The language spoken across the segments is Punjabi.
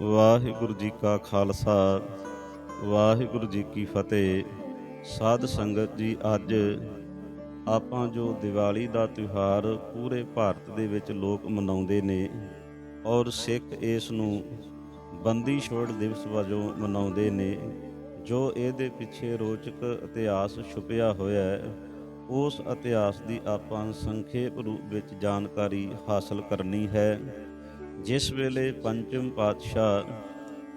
ਵਾਹਿਗੁਰੂ ਜੀ ਕਾ ਖਾਲਸਾ, ਵਾਹਿਗੁਰੂ ਜੀ ਕੀ ਫਤਿਹ। ਸਾਧ ਸੰਗਤ ਜੀ, ਅੱਜ ਆਪਾਂ ਜੋ ਦੀਵਾਲੀ ਦਾ ਤਿਉਹਾਰ ਪੂਰੇ ਭਾਰਤ ਦੇ ਵਿੱਚ ਲੋਕ ਮਨਾਉਂਦੇ ਨੇ ਔਰ ਸਿੱਖ ਇਸ ਨੂੰ ਬੰਦੀ ਛੋੜ ਦਿਵਸ ਵਜੋਂ ਮਨਾਉਂਦੇ ਨੇ, ਜੋ ਇਹਦੇ ਪਿੱਛੇ ਰੋਚਕ ਇਤਿਹਾਸ ਛੁਪਿਆ ਹੋਇਆ ਹੈ, ਉਸ ਇਤਿਹਾਸ ਦੀ ਆਪਾਂ ਸੰਖੇਪ ਰੂਪ ਵਿੱਚ ਜਾਣਕਾਰੀ ਹਾਸਲ ਕਰਨੀ ਹੈ। ਜਿਸ ਵੇਲੇ ਪੰਚਮ ਪਾਤਸ਼ਾਹ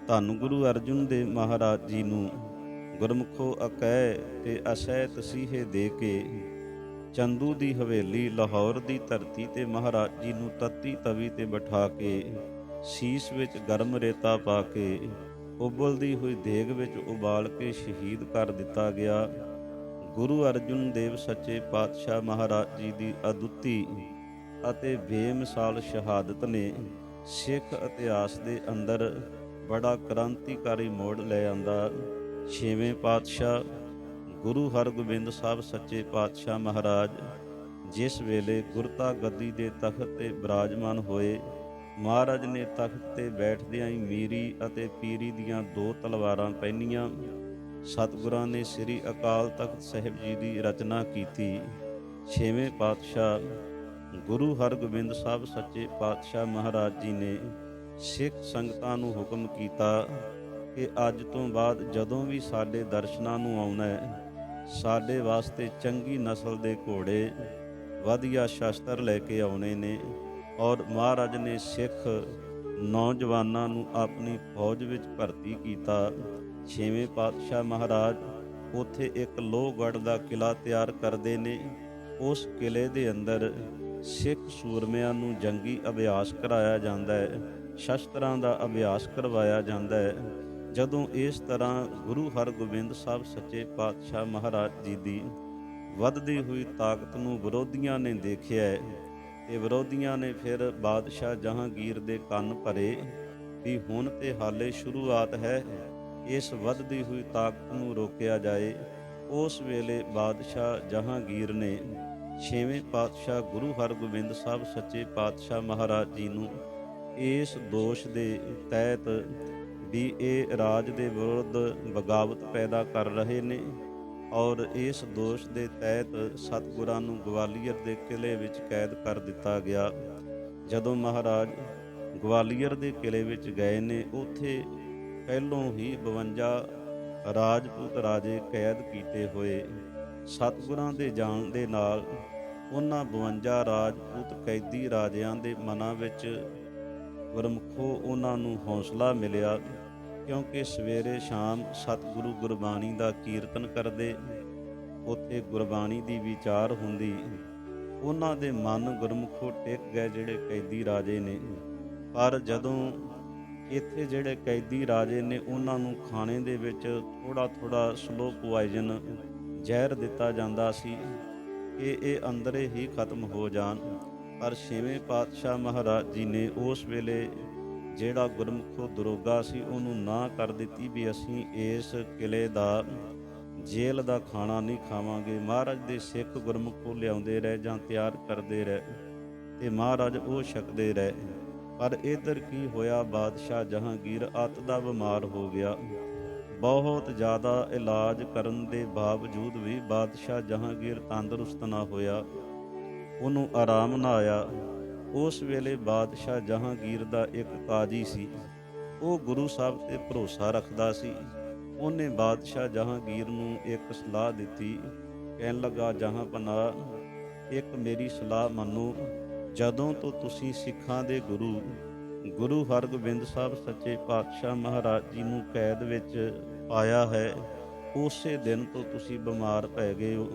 ਧੰਨ ਗੁਰੂ ਅਰਜੁਨ ਦੇਵ ਮਹਾਰਾਜ ਜੀ ਨੂੰ ਗੁਰਮੁਖੋ ਅਕੈ ਤੇ ਅਸਹਿ ਤਸੀਹੇ ਦੇ ਕੇ ਚੰਦੂ ਦੀ ਹਵੇਲੀ ਲਾਹੌਰ ਦੀ ਧਰਤੀ ਤੇ ਮਹਾਰਾਜ ਜੀ ਨੂੰ ਤੱਤੀ ਤਵੀ ਤੇ ਬਿਠਾ ਕੇ ਸੀਸ ਵਿੱਚ ਗਰਮ ਰੇਤਾ ਪਾ ਕੇ ਉਬਲਦੀ ਹੋਈ ਦੇਗ ਵਿੱਚ ਉਬਾਲ ਕੇ ਸ਼ਹੀਦ ਕਰ ਦਿੱਤਾ ਗਿਆ। ਗੁਰੂ ਅਰਜੁਨ ਦੇਵ ਸੱਚੇ ਪਾਤਸ਼ਾਹ ਮਹਾਰਾਜ ਜੀ ਦੀ ਅਦੁੱਤੀ ਅਤੇ ਬੇਮਿਸਾਲ ਸ਼ਹਾਦਤ ਨੇ ਸਿੱਖ ਇਤਿਹਾਸ ਦੇ ਅੰਦਰ ਬੜਾ ਕ੍ਰਾਂਤੀਕਾਰੀ ਮੋੜ ਲੈ ਆਂਦਾ। ਛੇਵੇਂ ਪਾਤਸ਼ਾਹ ਗੁਰੂ ਹਰਗੋਬਿੰਦ ਸਾਹਿਬ ਸੱਚੇ ਪਾਤਸ਼ਾਹ ਮਹਾਰਾਜ ਜਿਸ ਵੇਲੇ ਗੁਰਤਾ ਗੱਦੀ ਦੇ ਤਖਤ ਤੇ ਬਿਰਾਜਮਾਨ ਹੋਏ, ਮਹਾਰਾਜ ਨੇ ਤਖਤ ਤੇ ਬੈਠਦਿਆਂ ਹੀ ਮੀਰੀ ਅਤੇ ਪੀਰੀ ਦੀਆਂ ਦੋ ਤਲਵਾਰਾਂ ਪਹਿਨੀਆਂ। ਸਤਿਗੁਰਾਂ ਨੇ ਸ੍ਰੀ ਅਕਾਲ ਤਖਤ ਸਾਹਿਬ ਜੀ ਦੀ ਰਚਨਾ ਕੀਤੀ। ਛੇਵੇਂ ਪਾਤਸ਼ਾਹ ਗੁਰੂ ਹਰਗੋਬਿੰਦ ਸਾਹਿਬ ਸੱਚੇ ਪਾਤਸ਼ਾਹ ਮਹਾਰਾਜ ਜੀ ਨੇ ਸਿੱਖ ਸੰਗਤਾਂ ਨੂੰ ਹੁਕਮ ਕੀਤਾ ਕਿ ਅੱਜ ਤੋਂ ਬਾਅਦ ਜਦੋਂ ਵੀ ਸਾਡੇ ਦਰਸ਼ਨਾਂ ਨੂੰ ਆਉਣਾ ਹੈ, ਸਾਡੇ ਵਾਸਤੇ ਚੰਗੀ ਨਸਲ ਦੇ ਘੋੜੇ, ਵਧੀਆ ਸ਼ਸਤਰ ਲੈ ਕੇ ਆਉਣੇ ਨੇ ਔਰ ਮਹਾਰਾਜ ਨੇ ਸਿੱਖ ਨੌਜਵਾਨਾਂ ਨੂੰ ਆਪਣੀ ਫੌਜ ਵਿੱਚ ਭਰਤੀ ਕੀਤਾ। ਛੇਵੇਂ ਪਾਤਸ਼ਾਹ ਮਹਾਰਾਜ ਉਥੇ ਇੱਕ ਲੋਹਗੜ੍ਹ ਦਾ ਕਿਲਾ ਤਿਆਰ ਕਰਦੇ ਨੇ। ਉਸ ਕਿਲੇ ਦੇ ਅੰਦਰ ਸਿੱਖ ਸੂਰਮਿਆਂ ਨੂੰ ਜੰਗੀ ਅਭਿਆਸ ਕਰਾਇਆ ਜਾਂਦਾ ਹੈ, ਸ਼ਸਤਰਾਂ ਦਾ ਅਭਿਆਸ ਕਰਵਾਇਆ ਜਾਂਦਾ ਹੈ। ਜਦੋਂ ਇਸ ਤਰ੍ਹਾਂ ਗੁਰੂ ਹਰਗੋਬਿੰਦ ਸਾਹਿਬ ਸੱਚੇ ਪਾਤਸ਼ਾਹ ਮਹਾਰਾਜ ਜੀ ਦੀ ਵੱਧਦੀ ਹੋਈ ਤਾਕਤ ਨੂੰ ਵਿਰੋਧੀਆਂ ਨੇ ਦੇਖਿਆ ਹੈ ਤੇ ਵਿਰੋਧੀਆਂ ਨੇ ਫਿਰ ਬਾਦਸ਼ਾਹ ਜਹਾਂਗੀਰ ਦੇ ਕੰਨ ਭਰੇ ਵੀ ਹੁਣ ਤੇ ਹਾਲੇ ਸ਼ੁਰੂਆਤ ਹੈ, ਇਸ ਵੱਧਦੀ ਹੋਈ ਤਾਕਤ ਨੂੰ ਰੋਕਿਆ ਜਾਏ। ਉਸ ਵੇਲੇ ਬਾਦਸ਼ਾਹ ਜਹਾਂਗੀਰ ਨੇ ਛੇਵੇਂ ਪਾਤਸ਼ਾਹ ਗੁਰੂ ਹਰਗੋਬਿੰਦ ਸਾਹਿਬ ਸੱਚੇ ਪਾਤਸ਼ਾਹ ਮਹਾਰਾਜ ਜੀ ਨੂੰ ਇਸ ਦੋਸ਼ ਦੇ ਤਹਿਤ ਵੀ ਇਹ ਰਾਜ ਦੇ ਵਿਰੁੱਧ ਬਗਾਵਤ ਪੈਦਾ ਕਰ ਰਹੇ ਨੇ ਔਰ ਇਸ ਦੋਸ਼ ਦੇ ਤਹਿਤ ਸਤਿਗੁਰਾਂ ਨੂੰ ਗਵਾਲੀਅਰ ਦੇ ਕਿਲੇ ਵਿੱਚ ਕੈਦ ਕਰ ਦਿੱਤਾ ਗਿਆ। ਜਦੋਂ ਮਹਾਰਾਜ ਗਵਾਲੀਅਰ ਦੇ ਕਿਲੇ ਵਿੱਚ ਗਏ ਨੇ, ਉੱਥੇ ਪਹਿਲੋਂ ਹੀ 52 ਰਾਜਪੂਤ ਰਾਜੇ ਕੈਦ ਕੀਤੇ ਹੋਏ। ਸਤਿਗੁਰਾਂ ਦੇ ਜਾਣ ਦੇ ਨਾਲ ਉਹਨਾਂ 52 ਰਾਜਪੂਤ ਕੈਦੀ ਰਾਜਿਆਂ ਦੇ ਮਨਾਂ ਵਿੱਚ ਗੁਰਮੁਖੋ ਉਹਨਾਂ ਨੂੰ ਹੌਸਲਾ ਮਿਲਿਆ, ਕਿਉਂਕਿ ਸਵੇਰੇ ਸ਼ਾਮ ਸਤਿਗੁਰੂ ਗੁਰਬਾਣੀ ਦਾ ਕੀਰਤਨ ਕਰਦੇ, ਉੱਥੇ ਗੁਰਬਾਣੀ ਦੀ ਵਿਚਾਰ ਹੁੰਦੀ। ਉਹਨਾਂ ਦੇ ਮਨ ਗੁਰਮੁਖੋ ਟਿਕ ਗਏ ਜਿਹੜੇ ਕੈਦੀ ਰਾਜੇ ਨੇ। ਪਰ ਜਦੋਂ ਇੱਥੇ ਜਿਹੜੇ ਕੈਦੀ ਰਾਜੇ ਨੇ, ਉਹਨਾਂ ਨੂੰ ਖਾਣੇ ਦੇ ਵਿੱਚ ਥੋੜਾ ਥੋੜਾ ਸਲੋ ਪੁਆਇਜਨ ਜ਼ਹਿਰ ਦਿੱਤਾ ਜਾਂਦਾ ਸੀ। ਕਿ ਇਹ ਅੰਦਰੇ ਹੀ ਖਤਮ ਹੋ ਜਾਣ। ਪਰ ਛੇਵੇਂ ਪਾਤਸ਼ਾਹ ਮਹਾਰਾਜ ਜੀ ਨੇ ਉਸ ਵੇਲੇ ਜਿਹੜਾ ਗੁਰਮੁਖੋ ਦਰੋਗਾ ਸੀ, ਉਹਨੂੰ ਨਾ ਕਰ ਦਿੱਤੀ ਵੀ ਅਸੀਂ ਇਸ ਕਿਲੇ ਦਾ ਜੇਲ੍ਹ ਦਾ ਖਾਣਾ ਨਹੀਂ ਖਾਵਾਂਗੇ। ਮਹਾਰਾਜ ਦੇ ਸਿੱਖ ਗੁਰਮੁਖੋ ਲਿਆਉਂਦੇ ਰਹੇ ਜਾਂ ਤਿਆਰ ਕਰਦੇ ਰਹੇ ਤੇ ਮਹਾਰਾਜ ਉਹ ਛਕਦੇ ਰਹੇ। ਪਰ ਇਧਰ ਕੀ ਹੋਇਆ? ਬਾਦਸ਼ਾਹ ਜਹਾਂਗੀਰ ਅਤ ਦਾ ਬਿਮਾਰ ਹੋ ਗਿਆ। ਬਹੁਤ ਜ਼ਿਆਦਾ ਇਲਾਜ ਕਰਨ ਦੇ ਬਾਵਜੂਦ ਵੀ ਬਾਦਸ਼ਾਹ ਜਹਾਂਗੀਰ ਤੰਦਰੁਸਤ ਨਾ ਹੋਇਆ, ਉਹਨੂੰ ਆਰਾਮ ਨਾ ਆਇਆ। ਉਸ ਵੇਲੇ ਬਾਦਸ਼ਾਹ ਜਹਾਂਗੀਰ ਦਾ ਇੱਕ ਕਾਜੀ ਸੀ। ਉਹ ਗੁਰੂ ਸਾਹਿਬ ਤੇ ਭਰੋਸਾ ਰੱਖਦਾ ਸੀ। ਉਹਨੇ ਬਾਦਸ਼ਾਹ ਜਹਾਂਗੀਰ ਨੂੰ ਇੱਕ ਸਲਾਹ ਦਿੱਤੀ। ਕਹਿਣ ਲੱਗਾ ਜਹਾਂਪਨਾ ਇੱਕ ਮੇਰੀ ਸਲਾਹ ਮੰਨੋ। ਜਦੋਂ ਤੋਂ ਤੁਸੀਂ ਸਿੱਖਾਂ ਦੇ ਗੁਰੂ ਗੁਰੂ ਹਰਗੋਬਿੰਦ ਸਾਹਿਬ ਸੱਚੇ ਪਾਤਸ਼ਾਹ ਮਹਾਰਾਜ ਜੀ ਨੂੰ ਕੈਦ ਵਿੱਚ ਪਾਇਆ ਹੈ, ਉਸੇ ਦਿਨ ਤੋਂ ਤੁਸੀਂ ਬਿਮਾਰ ਪੈ ਗਏ ਹੋ।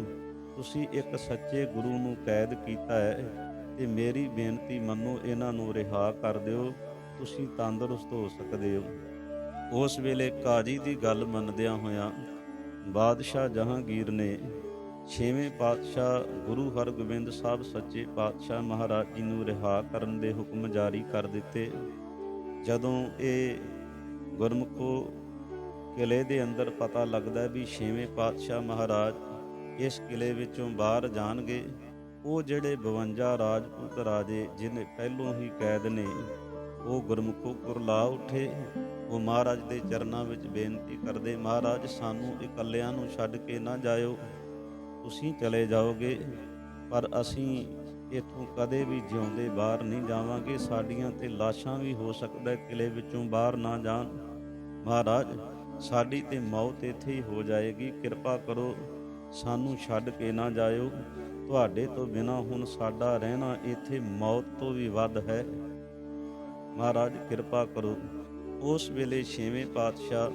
ਤੁਸੀਂ ਇੱਕ ਸੱਚੇ ਗੁਰੂ ਨੂੰ ਕੈਦ ਕੀਤਾ ਹੈ ਤੇ ਮੇਰੀ ਬੇਨਤੀ ਮੰਨੋ, ਇਹਨਾਂ ਨੂੰ ਰਿਹਾ ਕਰ ਦਿਓ, ਤੁਸੀਂ ਤੰਦਰੁਸਤ ਹੋ ਸਕਦੇ ਹੋ। ਉਸ ਵੇਲੇ ਕਾਜੀ ਦੀ ਗੱਲ ਮੰਨਦਿਆਂ ਹੋਇਆਂ ਬਾਦਸ਼ਾਹ ਜਹਾਂਗੀਰ ਨੇ ਛੇਵੇਂ ਪਾਤਸ਼ਾਹ ਗੁਰੂ ਹਰਗੋਬਿੰਦ ਸਾਹਿਬ ਸੱਚੇ ਪਾਤਸ਼ਾਹ ਮਹਾਰਾਜ ਜੀ ਨੂੰ ਰਿਹਾ ਕਰਨ ਦੇ ਹੁਕਮ ਜਾਰੀ ਕਰ ਦਿੱਤੇ। ਜਦੋਂ ਇਹ ਗੁਰਮੁਖੋ ਕਿਲੇ ਦੇ ਅੰਦਰ ਪਤਾ ਲੱਗਦਾ ਵੀ ਛੇਵੇਂ ਪਾਤਸ਼ਾਹ ਮਹਾਰਾਜ ਇਸ ਕਿਲੇ ਵਿੱਚੋਂ ਬਾਹਰ ਜਾਣਗੇ, ਉਹ ਜਿਹੜੇ 52 ਰਾਜਪੂਤ ਰਾਜੇ ਜਿਹਨੇ ਪਹਿਲੋਂ ਹੀ ਕੈਦ ਨੇ, ਉਹ ਗੁਰਮੁਖੋ ਕੁਰਲਾ ਉਠੇ। ਉਹ ਮਹਾਰਾਜ ਦੇ ਚਰਨਾਂ ਵਿੱਚ ਬੇਨਤੀ ਕਰਦੇ, ਮਹਾਰਾਜ, ਸਾਨੂੰ ਇਕੱਲਿਆਂ ਨੂੰ ਛੱਡ ਕੇ ਨਾ ਜਾਇਓ। ਤੁਸੀਂ ਚਲੇ ਜਾਓਗੇ, ਪਰ ਅਸੀਂ ਇੱਥੋਂ ਕਦੇ ਵੀ ਜਿਉਂਦੇ ਬਾਹਰ ਨਹੀਂ ਜਾਵਾਂਗੇ। ਸਾਡੀਆਂ ਤੇ ਲਾਸ਼ਾਂ ਵੀ ਹੋ ਸਕਦਾ ਹੈ ਕਿਲੇ ਵਿੱਚੋਂ ਬਾਹਰ ਨਾ ਜਾਣ। ਮਹਾਰਾਜ, ਸਾਡੀ ਤੇ ਮੌਤ ਇੱਥੇ ਹੀ ਹੋ ਜਾਏਗੀ। ਕਿਰਪਾ ਕਰੋ, ਸਾਨੂੰ ਛੱਡ ਕੇ ਨਾ ਜਾਇਓ। ਤੁਹਾਡੇ ਤੋਂ ਬਿਨਾ ਹੁਣ ਸਾਡਾ ਰਹਿਣਾ ਇੱਥੇ ਮੌਤ ਤੋਂ ਵੀ ਵੱਧ ਹੈ। ਮਹਾਰਾਜ, ਕਿਰਪਾ ਕਰੋ। ਉਸ ਵੇਲੇ ਛੇਵੇਂ ਪਾਤਸ਼ਾਹ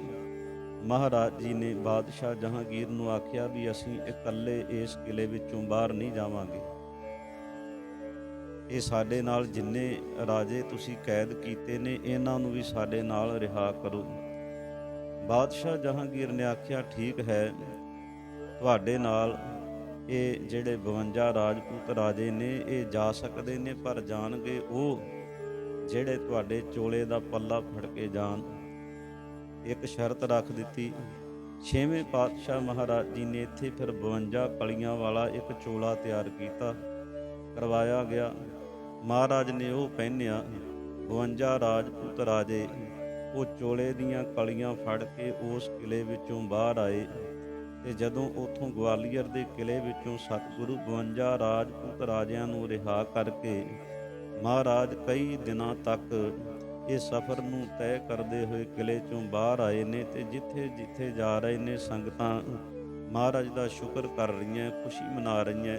ਮਹਾਰਾਜ ਜੀ ਨੇ ਬਾਦਸ਼ਾਹ ਜਹਾਂਗੀਰ ਨੂੰ ਆਖਿਆ ਵੀ ਅਸੀਂ ਇਕੱਲੇ ਇਸ ਕਿਲੇ ਵਿੱਚੋਂ ਬਾਹਰ ਨਹੀਂ ਜਾਵਾਂਗੇ। ਇਹ ਸਾਡੇ ਨਾਲ ਜਿੰਨੇ ਰਾਜੇ ਤੁਸੀਂ ਕੈਦ ਕੀਤੇ ਨੇ, ਇਹਨਾਂ ਨੂੰ ਵੀ ਸਾਡੇ ਨਾਲ ਰਿਹਾ ਕਰੋ। ਬਾਦਸ਼ਾਹ ਜਹਾਂਗੀਰ ਨੇ ਆਖਿਆ, ਠੀਕ ਹੈ, ਤੁਹਾਡੇ ਨਾਲ ਇਹ ਜਿਹੜੇ 52 ਰਾਜਪੂਤ ਰਾਜੇ ਨੇ, ਇਹ ਜਾ ਸਕਦੇ ਨੇ, ਪਰ ਜਾਣਗੇ ਉਹ ਜਿਹੜੇ ਤੁਹਾਡੇ ਚੋਲੇ ਦਾ ਪੱਲਾ ਫੜ ਕੇ ਜਾਣ। ਇੱਕ ਸ਼ਰਤ ਰੱਖ ਦਿੱਤੀ। ਛੇਵੇਂ ਪਾਤਸ਼ਾਹ ਮਹਾਰਾਜ ਜੀ ਨੇ ਇੱਥੇ ਫਿਰ 52 ਕਲੀਆਂ ਵਾਲਾ ਇੱਕ ਚੋਲਾ ਤਿਆਰ ਕੀਤਾ, ਕਰਵਾਇਆ ਗਿਆ। ਮਹਾਰਾਜ ਨੇ ਉਹ ਪਹਿਨਿਆ 52 ਰਾਜਪੂਤ ਰਾਜੇ, ਉਹ ਚੋਲੇ ਦੀਆਂ ਕਲੀਆਂ ਫੜ ਕੇ ਉਸ ਕਿਲੇ ਵਿੱਚੋਂ ਬਾਹਰ ਆਏ ਤੇ ਜਦੋਂ ਉਥੋਂ ਗਵਾਲੀਅਰ ਦੇ ਕਿਲੇ ਵਿੱਚੋਂ ਸਤਿਗੁਰੂ 52 ਰਾਜਪੂਤ ਰਾਜਿਆਂ ਨੂੰ ਰਿਹਾ ਕਰਕੇ, ਮਹਾਰਾਜ ਕਈ ਦਿਨਾਂ ਤੱਕ ਇਹ ਸਫ਼ਰ ਨੂੰ ਤੈਅ ਕਰਦੇ ਹੋਏ ਕਿਲੇ ਚੋਂ ਬਾਹਰ ਆਏ ਨੇ ਤੇ ਜਿੱਥੇ ਜਿੱਥੇ ਜਾ ਰਹੇ ਨੇ ਸੰਗਤਾਂ, ਮਹਾਰਾਜ ਦਾ ਸ਼ੁਕਰ ਕਰ ਰਹੀਆਂ, ਖੁਸ਼ੀ ਮਨਾ ਰਹੀਆਂ।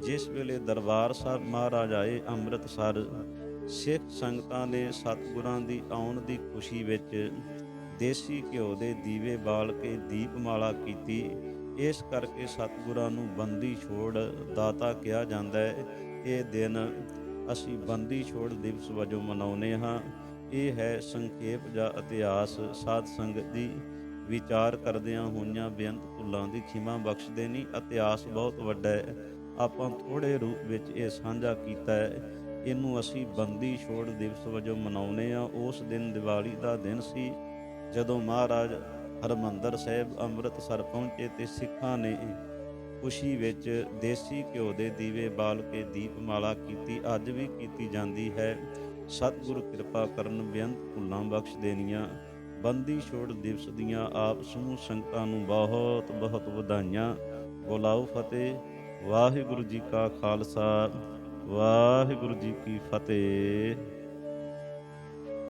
ਜਿਸ ਵੇਲੇ ਦਰਬਾਰ ਸਾਹਿਬ ਮਹਾਰਾਜ ਆਏ ਅੰਮ੍ਰਿਤਸਰ, ਸਿੱਖ ਸੰਗਤਾਂ ਨੇ ਸਤਿਗੁਰਾਂ ਦੀ ਆਉਣ ਦੀ ਖੁਸ਼ੀ ਵਿੱਚ ਦੇਸੀ ਘਿਓ ਦੇ ਦੀਵੇ ਬਾਲ ਕੇ ਦੀਪਮਾਲਾ ਕੀਤੀ। ਇਸ ਕਰਕੇ ਸਤਿਗੁਰਾਂ ਨੂੰ ਬੰਦੀ ਛੋੜ ਦਾਤਾ ਕਿਹਾ ਜਾਂਦਾ ਹੈ। ਇਹ ਦਿਨ ਅਸੀਂ ਬੰਦੀ ਛੋੜ ਦਿਵਸ ਵਜੋਂ ਮਨਾਉਂਦੇ ਹਾਂ। ਇਹ ਹੈ ਸੰਖੇਪ ਜਾਂ ਇਤਿਹਾਸ। ਸਾਧ ਸੰਗਤ ਦੀ ਵਿਚਾਰ ਕਰਦਿਆਂ ਹੋਈਆਂ ਬੇਅੰਤ ਭੁੱਲਾਂ ਦੀ ਖਿਮਾ ਬਖਸ਼ ਦੇਣੀ ਇਤਿਹਾਸ ਬਹੁਤ ਵੱਡਾ ਹੈ। ਆਪਾਂ ਥੋੜੇ ਰੂਪ ਵਿੱਚ ਇਹ ਸਾਂਝਾ ਕੀਤਾ ਹੈ। ਇਹਨੂੰ ਅਸੀਂ ਬੰਦੀ ਛੋੜ ਦਿਵਸ ਵਜੋਂ ਮਨਾਉਂਦੇ ਆ ਉਸ ਦਿਨ ਦੀਵਾਲੀ ਦਾ ਦਿਨ ਸੀ। ਜਦੋਂ ਮਹਾਰਾਜ ਹਰਮੰਦਰ ਸਾਹਿਬ ਅੰਮ੍ਰਿਤਸਰ ਪਹੁੰਚੇ ਤੇ ਸਿੱਖਾਂ ਨੇ ਖੁਸ਼ੀ ਵਿੱਚ ਦੇਸੀ ਘਿਓ ਦੇ ਦੀਵੇ ਬਾਲ ਕੇ ਦੀਪਮਾਲਾ ਕੀਤੀ। ਅੱਜ ਵੀ ਕੀਤੀ ਜਾਂਦੀ ਹੈ। ਸਤਿਗੁਰ ਕਿਰਪਾ ਕਰਨ ਬੇਅੰਤ ਭੁੱਲਾਂ ਬਖਸ਼ ਦੇਣੀਆਂ, ਬੰਦੀ ਛੋੜ ਦਿਵਸ ਦੀਆਂ ਆਪ ਸਮੂਹ ਸੰਗਤਾਂ ਨੂੰ ਬਹੁਤ ਬਹੁਤ ਵਧਾਈਆਂ। ਬੁਲਾਓ ਫਤਿਹ, ਵਾਹਿਗੁਰੂ ਜੀ ਕਾ ਖਾਲਸਾ, ਵਾਹਿਗੁਰੂ ਜੀ ਕੀ ਫਤਿਹ।